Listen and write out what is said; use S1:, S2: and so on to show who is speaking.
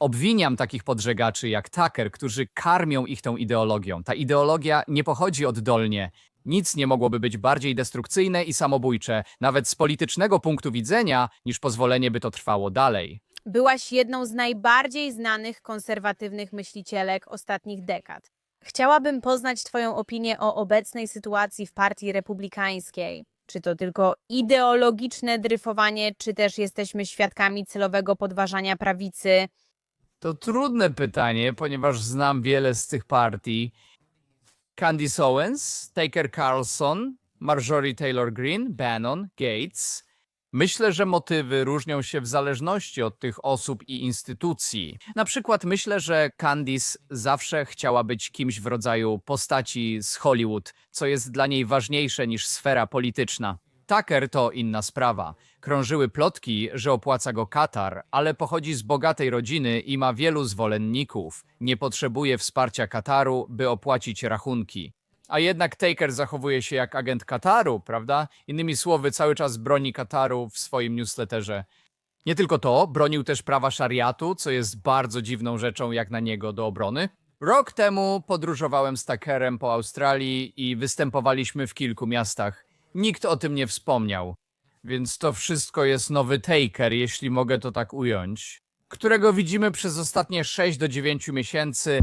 S1: Obwiniam takich podżegaczy jak Tucker, którzy karmią ich tą ideologią. Ta ideologia nie pochodzi oddolnie. Nic nie mogłoby być bardziej destrukcyjne i samobójcze, nawet z politycznego punktu widzenia, niż pozwolenie, by to trwało dalej.
S2: Byłaś jedną z najbardziej znanych konserwatywnych myślicielek ostatnich dekad. Chciałabym poznać Twoją opinię o obecnej sytuacji w Partii Republikańskiej. Czy to tylko ideologiczne dryfowanie, czy też jesteśmy świadkami celowego podważania prawicy?
S1: To trudne pytanie, ponieważ znam wiele z tych partii. Candice Owens, Taker Carlson, Marjorie Taylor Greene, Bannon, Gates. Myślę, że motywy różnią się w zależności od tych osób i instytucji. Na przykład myślę, że Candice zawsze chciała być kimś w rodzaju postaci z Hollywood, co jest dla niej ważniejsze niż sfera polityczna. Tucker to inna sprawa. Krążyły plotki, że opłaca go Katar, ale pochodzi z bogatej rodziny i ma wielu zwolenników. Nie potrzebuje wsparcia Kataru, by opłacić rachunki. A jednak Taker zachowuje się jak agent Kataru, prawda? Innymi słowy, cały czas broni Kataru w swoim newsletterze. Nie tylko to, bronił też prawa szariatu, co jest bardzo dziwną rzeczą jak na niego do obrony. Rok temu podróżowałem z Tuckerem po Australii i występowaliśmy w kilku miastach. Nikt o tym nie wspomniał. Więc to wszystko jest nowy Taker, jeśli mogę to tak ująć, którego widzimy przez ostatnie 6 do 9 miesięcy